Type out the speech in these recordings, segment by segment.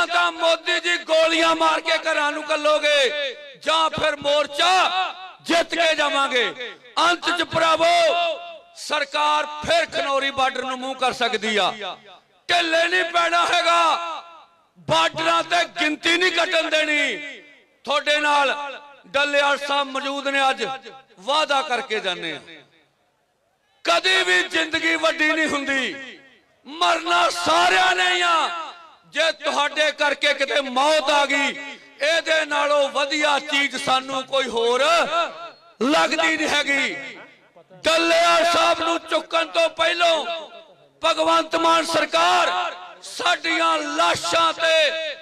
ਜਾਂ ਤਾਂ ਮੋਦੀ ਜੀ ਗੋਲੀਆਂ ਮਾਰ ਕੇ ਘਰਾਂ ਨੂੰ ਕੱਲੋਗੇ, ਜਾਂ ਫਿਰ ਮੋਰਚਾ ਜਿੱਤ ਕੇ ਜਾਵਾਂਗੇ। ਅੰਤ ਚ ਭਰਾਵੋ, ਸਰਕਾਰ ਫਿਰ ਖਨੌਰੀ ਬਾਰਡਰ ਨੂੰ ਮੂੰਹ ਕਰ ਸਕਦੀ ਆ। ਢਿੱਲੇ ਨਹੀਂ ਪੈਣਾ ਹੈਗਾ। ਬਾਰਡਰਾਂ ਤੇ ਗਿਣਤੀ ਨਹੀਂ ਘਟਣ ਦੇਣੀ। ਤੁਹਾਡੇ ਨਾਲ ਡੱਲੇਵਾਲ ਸਾਹਿਬ ਮੌਜੂਦ ਨੇ ਅੱਜ। ਵਾਅਦਾ ਕਰਕੇ ਜਾਂਦੇ ਆ। ਕਦੀ ਵੀ ਜ਼ਿੰਦਗੀ ਵੱਡੀ ਨਹੀਂ ਹੁੰਦੀ। ਮਰਨਾ ਸਾਰਿਆਂ ਨੇ ਆ। ਜੇ ਤੁਹਾਡੇ ਕਰਕੇ ਕਿਤੇ ਮੌਤ ਆ ਗਈ, ਇਹਦੇ ਨਾਲੋਂ ਵਧੀਆ ਚੀਜ਼ ਸਾਨੂੰ ਕੋਈ ਹੋਰ ਲੱਗਦੀ ਨਹੀਂ ਹੈਗੀ। ਡੱਲੇਵਾਲ ਸਾਹਿਬ ਨੂੰ ਚੁੱਕਣ ਤੋਂ ਪਹਿਲਾਂ ਭਗਵੰਤ ਮਾਨ ਸਰਕਾਰ ਸਾਡੀਆਂ ਲਾਸ਼ਾਂ ਤੇ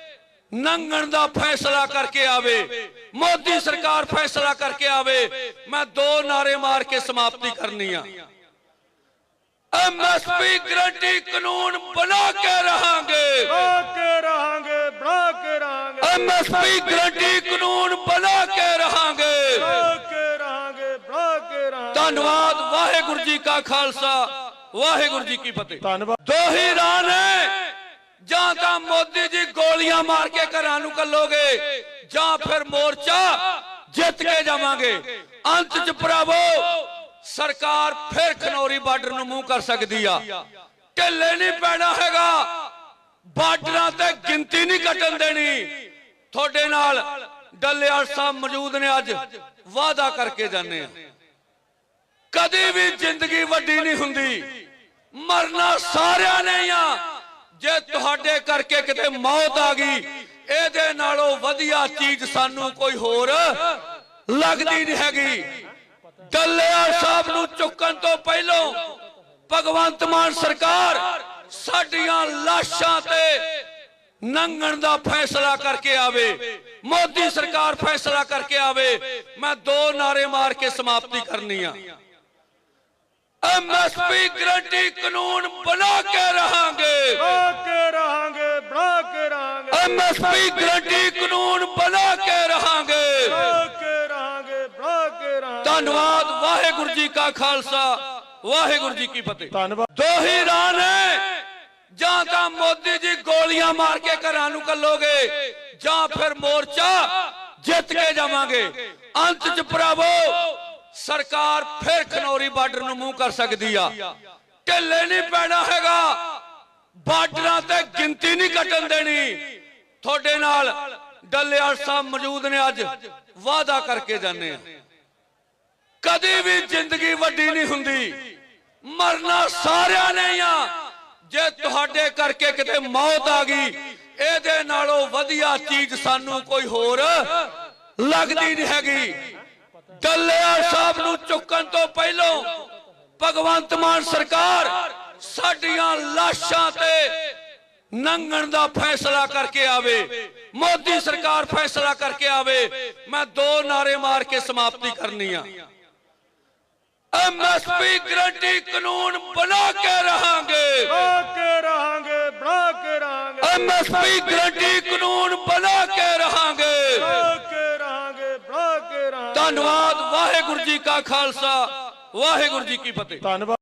ਨੰਗਣ ਦਾ ਫੈਸਲਾ ਕਰਕੇ ਆਵੇ, ਮੋਦੀ ਸਰਕਾਰ ਫੈਸਲਾ ਕਰਕੇ ਆਵੇ, ਮੈਂ ਦੋ ਨਾਰੇ ਮਾਰ ਕੇ ਸਮਾਪਤੀ ਕਰਨੀ ਆ। ਐਮਐਸਪੀ ਗਰੰਟੀ ਕਾਨੂੰਨ ਬਣਾ ਕੇ ਰਹਾਂਗੇ। ਬਣਾ ਕੇ ਰਹਾਂਗੇ ਬਣਾ ਕੇ ਰਹਾਂਗੇ ਐਮਐਸਪੀ ਗਰੰਟੀ ਕਾਨੂੰਨ ਬਣਾ ਕੇ ਰਹਾਂਗੇ। ਬਣਾ ਕੇ ਰਹਾਂਗੇ ਬਣਾ ਕੇ ਰਹਾਂਗੇ ਧੰਨਵਾਦ ਵਾਹਿਗੁਰੂ ਜੀ ਕਾ ਖਾਲਸਾ ਵਾਹਿਗੁਰੂ ਜੀ ਕੀ ਫਤਿਹ। ਧੰਨਵਾਦ। ਦੋ ਹੀ ਰਾਹ ਨੇ ਜਾਂ ਤਾਂ ਮੋਦੀ ਜੀ ਗੋਲੀਆਂ ਮਾਰ ਕੇ ਘਰਾਂ ਨੂੰ ਕੱਲੋਗੇ ਜਾਂ ਫਿਰ ਮੋਰਚਾ ਜਿੱਤ ਕੇ ਜਾਵਾਂਗੇ। ਅੰਤ ਚ ਭਰਾਵੋ ਸਰਕਾਰ ਫਿਰ ਖਨੌਰੀ ਬਾਰਡਰ ਨੂੰ ਮੂੰਹ ਕਰ ਸਕਦੀ ਆ। ਢਿੱਲੇ ਨਹੀਂ ਪੈਣਾ ਹੈਗਾ। ਬਾਰਡਰਾਂ ਤੇ ਗਿਣਤੀ ਨਹੀਂ ਘਟਣ ਦੇਣੀ। ਤੁਹਾਡੇ ਨਾਲ ਡੱਲੇਵਾਲ ਸਾਹਿਬ ਮੌਜੂਦ ਨੇ ਅੱਜ। ਵਾਅਦਾ ਕਰਕੇ ਜਾਂਦੇ ਆ। ਕਦੀ ਵੀ ਜ਼ਿੰਦਗੀ ਵੱਡੀ ਨਹੀਂ ਹੁੰਦੀ। ਮਰਨਾ ਸਾਰਿਆਂ ਨੇ ਆ। ਜੇ ਤੁਹਾਡੇ ਕਰਕੇ ਕਿਤੇ ਮੌਤ ਆ ਗਈ, ਇਹਦੇ ਨਾਲੋਂ ਵਧੀਆ ਚੀਜ਼ ਸਾਨੂੰ ਕੋਈ ਹੋਰ ਲੱਗਦੀ ਨਹੀਂ ਹੈਗੀ। ਡੱਲੇਵਾਲ ਸਾਹਿਬ ਨੂੰ ਚੁੱਕਣ ਤੋਂ ਪਹਿਲਾਂ ਭਗਵੰਤ ਮਾਨ ਸਰਕਾਰ ਸਾਡੀਆਂ ਲਾਸ਼ਾਂ ਤੇ ਨੰਗਣ ਦਾ ਫੈਸਲਾ ਕਰਕੇ ਆਵੇ ਮੋਦੀ ਸਰਕਾਰ ਫੈਸਲਾ ਕਰਕੇ ਆਵੇ ਮੈਂ ਦੋ ਨਾਰੇ ਮਾਰ ਕੇ ਸਮਾਪਤੀ ਕਰਨੀ ਆ। ਐਮਐਸਪੀ ਗਰੰਟੀ ਕਾਨੂੰਨ ਬਣਾ ਕੇ ਰਹਾਂਗੇ। ਬਣਾ ਕੇ ਰਹਾਂਗੇ ਬਣਾ ਕੇ ਰਹਾਂਗੇ। ਐਮਐਸਪੀ ਗਰੰਟੀ ਕਾਨੂੰਨ ਬਣਾ ਕੇ ਰਹਾਂਗੇ। ਧੰਨਵਾਦ ਵਾਹਿਗੁਰੂ ਜੀ ਕਾ ਖਾਲਸਾ ਵਾਹਿਗੁਰੂ ਜੀ ਕੀ ਫਤਿਹ। ਧੰਨਵਾਦ। ਦੋ ਹੀ ਰਾਹ ਨੇ ਜਾਂ ਤਾਂ ਮੋਦੀ ਜੀ ਗੋਲੀਆਂ ਮਾਰ ਕੇ ਘਰਾਂ ਨੂੰ ਕੱਲੋਗੇ ਜਾਂ ਫਿਰ ਮੋਰਚਾ ਜਿੱਤ ਕੇ ਜਾਵਾਂਗੇ। ਅੰਤ ਚ ਭਰਾਵੋ ਸਰਕਾਰ ਫਿਰ ਖਨੌਰੀ ਬਾਰਡਰ ਨੂੰ ਮੂੰਹ ਕਰ ਸਕਦੀ ਆ। ਢਿੱਲੇ ਨਹੀਂ ਪੈਣਾ ਹੈਗਾ ਬਾਰਡਰਾਂ ਤੇ ਗਿਣਤੀ ਨਹੀਂ ਘਟਣ ਦੇਣੀ। ਤੁਹਾਡੇ ਨਾਲ ਡੱਲੇਵਾਲ ਸਾਹਿਬ ਮੌਜੂਦ ਨੇ ਅੱਜ ਵਾਅਦਾ ਕਰਕੇ ਜਾਂਦੇ ਆ। ਕਦੀ ਵੀ ਜ਼ਿੰਦਗੀ ਵੱਡੀ ਨਹੀਂ ਹੁੰਦੀ। ਮਰਨਾ ਸਾਰਿਆਂ ਨੇ ਆ। ਜੇ ਤੁਹਾਡੇ ਕਰਕੇ ਕਿਤੇ ਮੌਤ ਆ ਗਈ, ਇਹਦੇ ਨਾਲੋਂ ਵਧੀਆ ਚੀਜ਼ ਸਾਨੂੰ ਕੋਈ ਹੋਰ ਲੱਗਦੀ ਨਹੀਂ ਹੈਗੀ। ਡੱਲੇਵਾਲ ਸਾਹਿਬ ਨੂੰ ਚੁੱਕਣ ਤੋਂ ਪਹਿਲਾਂ ਭਗਵੰਤ ਮਾਨ ਸਰਕਾਰ ਸਾਡੀਆਂ ਲਾਸ਼ਾਂ ਤੇ ਨੰਗਣ ਦਾ ਫੈਸਲਾ ਕਰਕੇ ਆਵੇ। ਮੋਦੀ ਸਰਕਾਰ ਫੈਸਲਾ ਕਰਕੇ ਆਵੇ। ਮੈਂ ਦੋ ਨਾਰੇ ਮਾਰ ਕੇ ਸਮਾਪਤੀ ਕਰਨੀ ਆ। ਐਮਐਸਪੀ ਗਰੰਟੀ ਕਾਨੂੰਨ ਬਣਾ ਕੇ ਰਹਾਂਗੇ। ਬਣਾ ਕੇ ਰਹਾਂਗੇ ਬਣਾ ਕੇ ਰਹਾਂਗੇ ਐਮਐਸਪੀ ਗਰੰਟੀ ਕਾਨੂੰਨ ਬਣਾ ਕੇ ਰਹਾਂਗੇ ਬਣਾ ਕੇ ਰਹਾਂਗੇ ਬਣਾ ਕੇ ਰਹਾਂਗੇ। ਧੰਨਵਾਦ, ਵਾਹਿਗੁਰੂ ਜੀ ਕਾ ਖਾਲਸਾ, ਵਾਹਿਗੁਰੂ ਜੀ ਕੀ ਫਤਿਹ। ਧੰਨਵਾਦ।